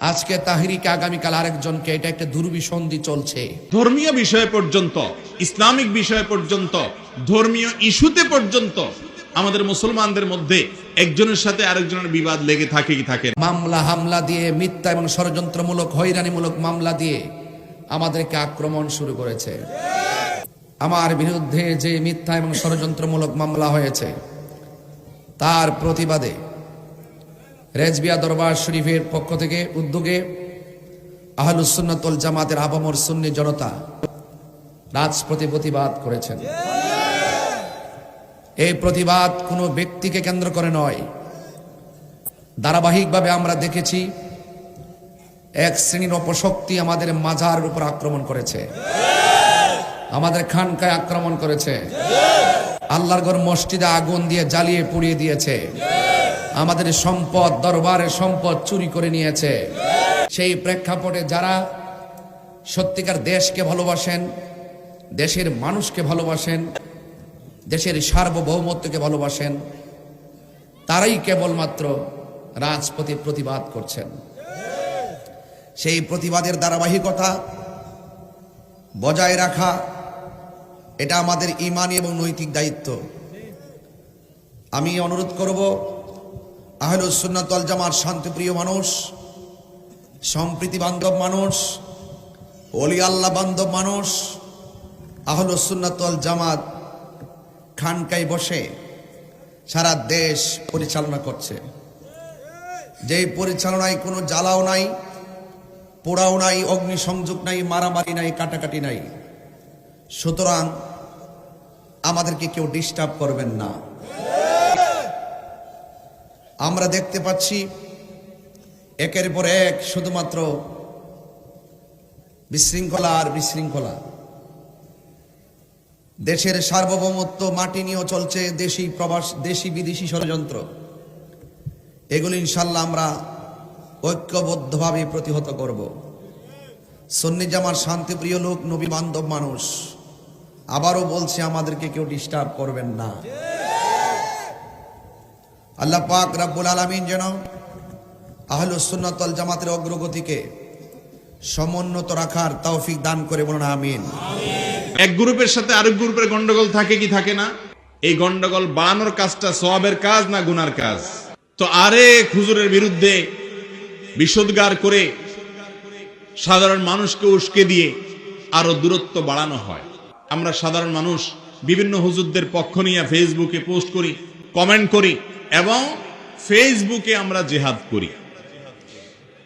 আজকে তাহরিকে আগামীকাল আরেকজনকে এটা একটা দুর্বিসন্ধি চলছে। ধর্মীয় বিষয় পর্যন্ত ইসলামিক বিষয় পর্যন্ত ধর্মীয় ইস্যুতে পর্যন্ত আমাদের মুসলমানদের মধ্যে একজনের সাথে আরেকজনের বিবাদ লেগে থাকে কি থাকে মামলা হামলা দিয়ে মিথ্যা এবং ষড়যন্ত্রমূলক হয়রানিমূলক মামলা দিয়ে আমাদেরকে আক্রমণ শুরু করেছে। আমার বিরুদ্ধে যে মিথ্যা এবং ষড়যন্ত্রমূলক মামলা হয়েছে তার প্রতিবাদে রেজবিয়া দরবার শরীফের পক্ষ থেকে উদ্যোগে আহলুসুন্নতল জামাতের আবামর সুন্নি জনতা রাজপ্রতি প্রতিবাদ করেছেন। এই প্রতিবাদ কোনো ব্যক্তিকে কেন্দ্র করে নয়। ধারাবাহিকভাবে আমরা দেখেছি এক শ্রেণির অপশক্তি আমাদের মাজার উপর আক্রমণ করেছে। আমাদের খানকায় আক্রমণ করেছে। আল্লাহর ঘর মসজিদে আগুন দিয়ে জ্বালিয়ে পুড়িয়ে দিয়েছে। আমাদের সম্পদ দরবারের সম্পদ চুরি করে নিয়েছে। সেই প্রেক্ষাপটে যারা সত্যিকার দেশকে ভালোবাসেন, দেশের মানুষকে ভালোবাসেন, দেশের সার্বভৌমত্বকে ভালোবাসেন, তারাই কেবলমাত্র রাজপথে প্রতিবাদ করছেন। সেই প্রতিবাদের ধারাবাহিকতা বজায় রাখা, এটা আমাদের ইমানি এবং নৈতিক দায়িত্ব। আমি অনুরোধ করব আহলুসুন্নাতল জামার শান্তিপ্রিয় মানুষ, সম্প্রীতি বান্ধব মানুষ অলি আল্লাহ বান্ধব মানুষ আহলুসুন্নাতল জামাত খানকায় বসে সারা দেশ পরিচালনা করছে। যেই পরিচালনায় কোনো জ্বালাও নাই, পোড়াও নাই, অগ্নিসংযোগ নাই, মারামারি নাই, কাটাকাটি নাই। সুতরাং আমাদেরকে কেউ ডিস্টার্ব করবেন না। আমরা দেখতে পাচ্ছি একের পর এক শুধুমাত্র বিশৃঙ্খলা আর বিশৃঙ্খলা। দেশের সার্বভৌমত্ব মাটি নিয়েও চলছে দেশি প্রবাস, দেশি বিদেশি ষড়যন্ত্র। এগুলি ইনশাল্লাহ আমরা ঐক্যবদ্ধভাবে প্রতিহত করব। সন্নি জামার শান্তিপ্রিয় লোক নবী বান্ধব মানুষ, আবারও বলছে আমাদেরকে কেউ ডিস্টার্ব করবেন না। আল্লাহ পাক রাব্বুল আলামিন যেন আহলু সুন্নাতল জামাতের অগ্রগতিকে সমুন্নত রাখার তৌফিক দান করে বলুন, আমিন। এক গ্রুপের সাথে আরেক গ্রুপের গন্ডগোল থাকে কি থাকে না? এই গন্ডগোল বানানোর কাজটা সোয়াবের কাজ না গুনার কাজ? তো আরেক হুজুরের বিরুদ্ধে বিষোদ্গার করে সাধারণ মানুষকে উস্কে দিয়ে আরও দূরত্ব বাড়ানো হয়। আমরা সাধারণ মানুষ বিভিন্ন হুজুরদের পক্ষ নিয়ে ফেসবুকে পোস্ট করি, কমেন্ট করি এবং ফেসবুকে আমরা জেহাদ করি।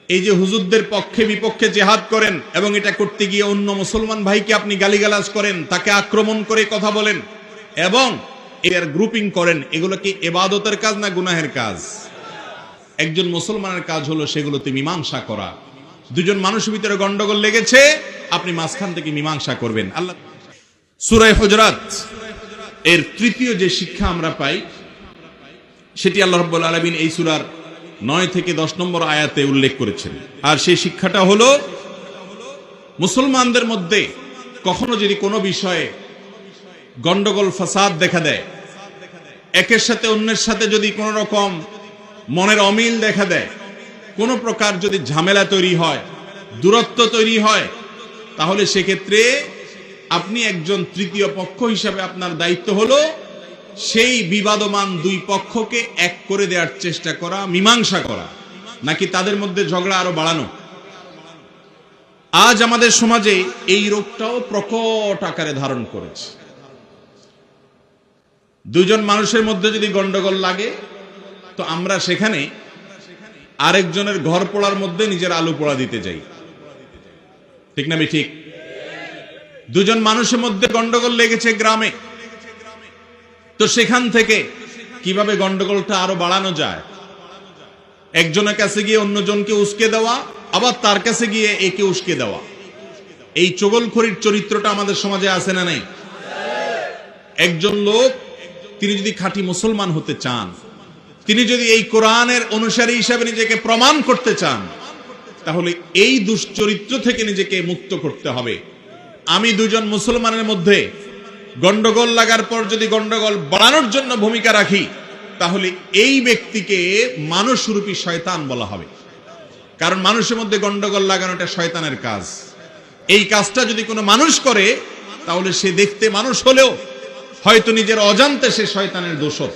এই যে হুজুরদের পক্ষে বিপক্ষে জেহাদ করেন এবং এটা করতে গিয়ে অন্য মুসলমান ভাইকে আপনি গালিগালাজ করেন, তাকে আক্রমণ করে কথা বলেন এবং এর গ্রুপিং করেন, এগুলো কি এবাদতের কাজ না গুনাহের কাজ? একজন মুসলমানের কাজ হলো সেগুলোতে মীমাংসা করা। দুজন মানুষের ভিতরে গন্ডগোল লেগেছে, আপনি মাঝখান থেকে মীমাংসা করবেন। আল্লাহ সুরাই হজরাত, এর তৃতীয় যে শিক্ষা আমরা পাই সেটি আল্লাহ রব্বুল আলমিন এই সুরার নয় থেকে দশ নম্বর আয়াতে উল্লেখ করেছেন। আর সেই শিক্ষাটা হলো, মুসলমানদের মধ্যে কখনো যদি কোনো বিষয়ে গন্ডগোল, ফাসাদ দেখা দেয়, একের সাথে অন্যের সাথে যদি কোনো রকম মনের অমিল দেখা দেয়, কোনো প্রকার যদি ঝামেলা তৈরি হয়, দূরত্ব তৈরি হয়, তাহলে সেক্ষেত্রে আপনি একজন তৃতীয় পক্ষ হিসাবে আপনার দায়িত্ব হলো সেই বিবাদমান দুই পক্ষকে এক করে দেওয়ার চেষ্টা করা, মীমাংসা করা, নাকি তাদের মধ্যে ঝগড়া আরও বাড়ানো? আজ আমাদের সমাজে এই রোগটাও প্রকট আকারে ধারণ করেছে। দুজন মানুষের মধ্যে যদি গন্ডগোল লাগে, তো আমরা সেখানে আরেকজনের ঘর পোড়ার মধ্যে নিজের আলু পোড়া দিতে যাই। ঠিক না ঠিক? দুজন মানুষের মধ্যে গন্ডগোল লেগেছে গ্রামে। তো সেখান থেকে কীভাবে গন্ডগোলটা আরও বাড়ানো যায়? একজনের কাছে গিয়ে অন্যজনকে উস্কে দেওয়া, আবার তার কাছে গিয়ে একে উস্কে দেওয়া। এই চগলখড়ির চরিত্রটা আমাদের সমাজে আছে না নাই? একজন লোক, তিনি যদি খাঁটি মুসলমান হতে চান, তিনি যদি এই কোরআনের অনুসারী হিসাবে নিজেকে প্রমাণ করতে চান, তাহলে এই দুশ্চরিত্র থেকে নিজেকে মুক্ত করতে হবে। আমি দুজন মুসলমানের মধ্যে গন্ডগোল লাগার পর যদি গন্ডগোল বাড়ানোর জন্য ভূমিকা রাখি, তাহলে এই ব্যক্তিকে মানুষরূপী শয়তান বলা হবে। কারণ মানুষের মধ্যে গন্ডগোল লাগানোটা শয়তানের কাজ। এই কাজটা যদি কোনো মানুষ করে, তাহলে সে দেখতে মানুষ হলেও হয়তো নিজের অজান্তে সে শয়তানের দোষর।